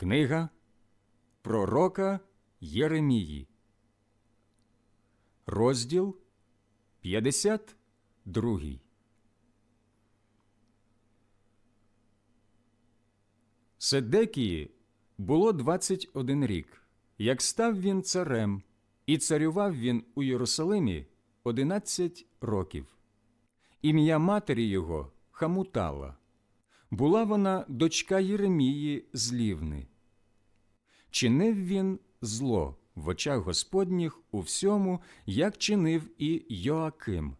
Книга Пророка Єремії, розділ 52. Седекії було 21 рік, як став він царем, і царював він у Єрусалимі 11 років. Ім'я матері його Хамутала. Була вона дочка Єремії з Лівни. Чинив він зло в очах Господніх у всьому, як чинив і Йоаким.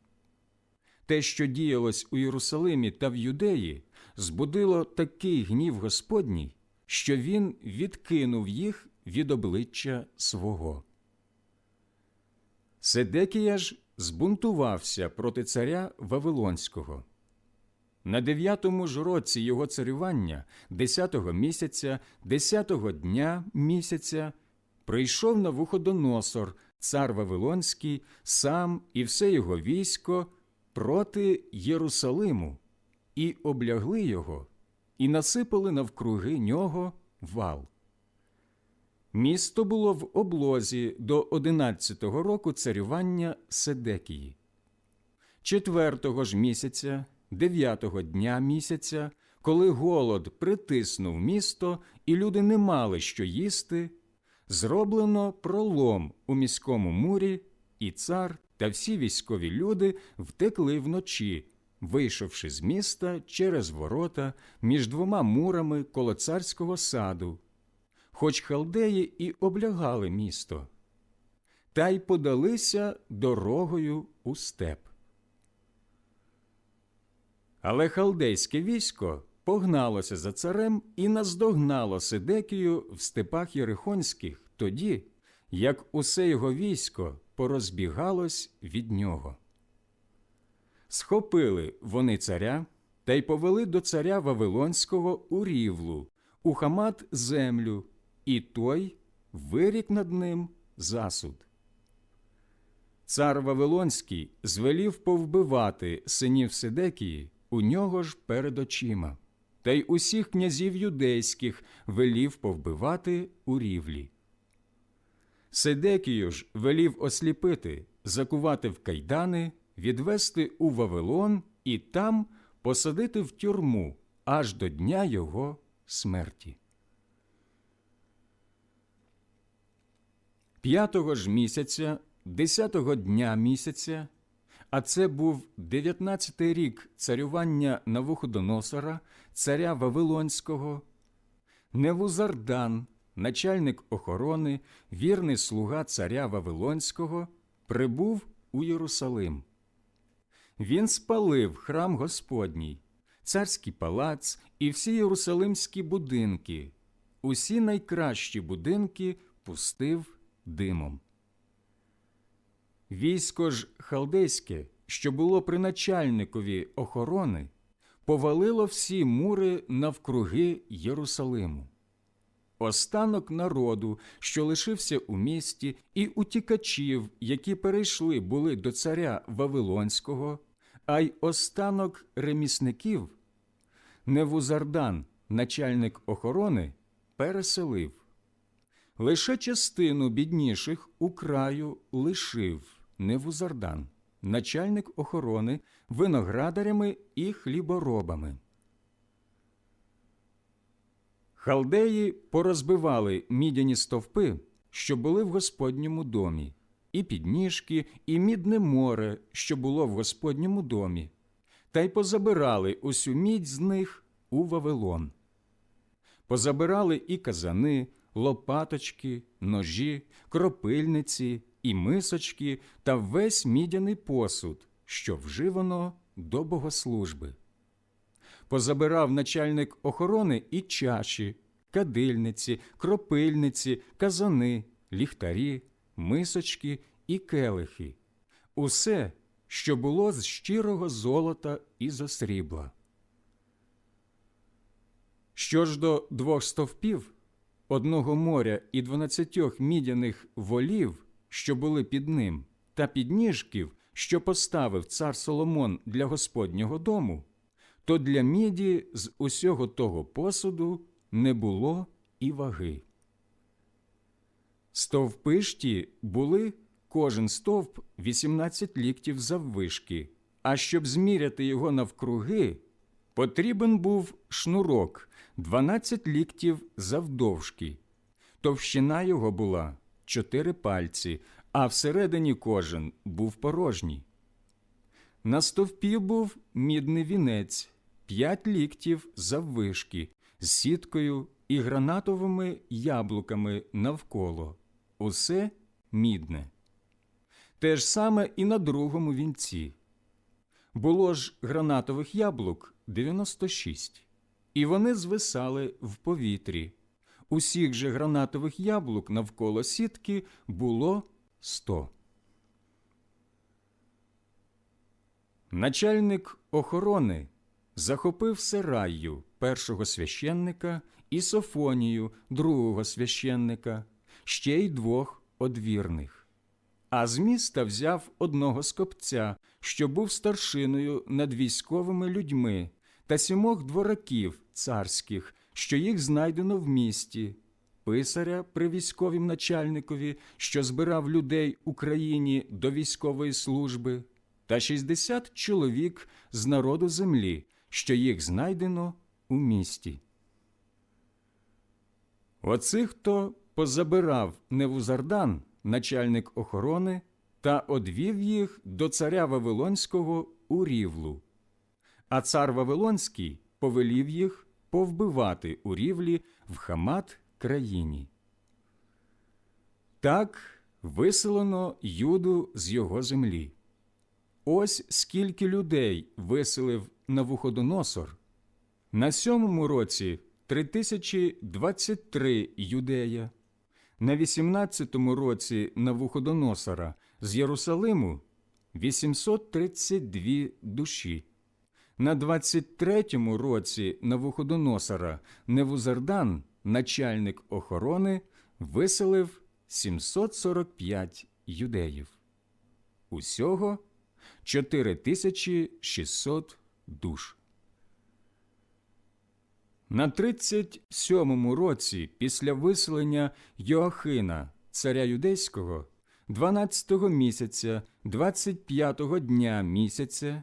Те, що діялось у Єрусалимі та в Юдеї, збудило такий гнів Господній, що він відкинув їх від обличчя свого. Седекія ж збунтувався проти царя Вавилонського. На дев'ятому ж році його царювання, десятого місяця, десятого дня місяця, прийшов на Вуходоносор, цар Вавилонський, сам і все його військо проти Єрусалиму, і облягли його, і насипали навкруги нього вал. Місто було в облозі до одинадцятого року царювання Седекії. Четвертого ж місяця, дев'ятого дня місяця, коли голод притиснув місто, і люди не мали що їсти, зроблено пролом у міському мурі, і цар та всі військові люди втекли вночі, вийшовши з міста через ворота між двома мурами коло царського саду, хоч халдеї і облягали місто, та й подалися дорогою у степ. Але халдейське військо погналося за царем і наздогнало Сидекію в степах Єрихонських тоді, як усе його військо порозбігалось від нього. Схопили вони царя та й повели до царя Вавилонського у рівлу, у хамат землю, і той вирік над ним засуд. Цар Вавилонський звелів повбивати синів Сидекії у нього ж перед очима, та й усіх князів юдейських велів повбивати у рівлі. Сидекію ж велів осліпити, закувати в кайдани, відвести у Вавилон і там посадити в тюрму аж до дня його смерті. П'ятого ж місяця, десятого дня місяця, а це був дев'ятнадцятий рік царювання Навуходоносора, царя Вавилонського, Невузардан, начальник охорони, вірний слуга царя Вавилонського, прибув у Єрусалим. Він спалив храм Господній, царський палац і всі єрусалимські будинки, усі найкращі будинки пустив димом. Військо ж халдейське, що було при начальникові охорони, повалило всі мури навкруги Єрусалиму. Останок народу, що лишився у місті, і утікачів, які перейшли були до царя Вавилонського, а й останок ремісників, Невузардан, начальник охорони, переселив. Лише частину бідніших у краю лишив Невузардан, начальник охорони, виноградарями і хліборобами. Халдеї порозбивали мідяні стовпи, що були в Господньому домі, і підніжки, і мідне море, що було в Господньому домі, та й позабирали усю мідь з них у Вавилон. Позабирали і казани, лопаточки, ножі, кропильниці, і мисочки та весь мідяний посуд, що вживано до богослужби. Позабирав начальник охорони і чаші, кадильниці, кропильниці, казани, ліхтарі, мисочки і келихи, усе, що було з щирого золота і за срібла. Що ж до двох стовпів, одного моря і дванадцятьох мідяних волів, що були під ним, та підніжків, що поставив цар Соломон для Господнього дому, то для міді з усього того посуду не було і ваги. Стовпи були кожен стовп 18 ліктів заввишки, а щоб зміряти його навкруги, потрібен був шнурок 12 ліктів завдовжки. Товщина його була чотири пальці, а всередині кожен був порожній. На стовпі був мідний вінець, п'ять ліктів заввишки, з сіткою і гранатовими яблуками навколо. Усе мідне. Те ж саме і на другому вінці. Було ж гранатових яблук 96, і вони звисали в повітрі. Усіх же гранатових яблук навколо сітки було 100. Начальник охорони захопив Сераю, першого священника, і Софонію, другого священника, ще й двох одвірних. А з міста взяв одного скопця, що був старшиною над військовими людьми, та сімох двораків царських, що їх знайдено в місті, писаря при військовім начальникові, що збирав людей Україні до військової служби, та 60 чоловік з народу землі, що їх знайдено у місті. Оцих то позабирав Невузардан, начальник охорони, та одвів їх до царя Вавилонського у рівлу. А цар Вавилонський повелів їх повбивати у рівлі в Хамат країні. Так виселено Юду з його землі. Ось скільки людей виселив Навуходоносор. На сьомому році 3023 юдея, на 18-му році Навуходоносора з Єрусалиму 832 душі, на 23-му році Навуходоносора Невузардан, начальник охорони, виселив 745 юдеїв. Усього 4600 душ. На 37-му році після виселення Йоахина, царя юдейського, 12-го місяця, 25-го дня місяця,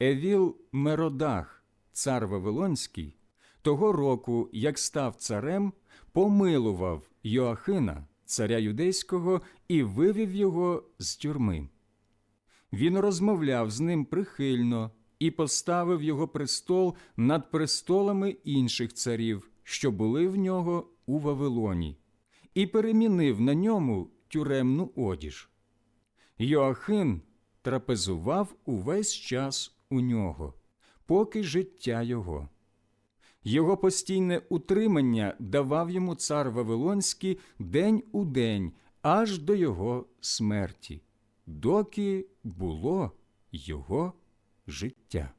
Евіл Меродах, цар Вавилонський, того року, як став царем, помилував Йоахина, царя юдейського, і вивів його з тюрми. Він розмовляв з ним прихильно і поставив його престол над престолами інших царів, що були в нього у Вавилоні, і перемінив на ньому тюремну одіж. Йоахин трапезував увесь час у нього, поки життя його. Його постійне утримання давав йому цар Вавилонський день у день аж до його смерті, доки було його життя.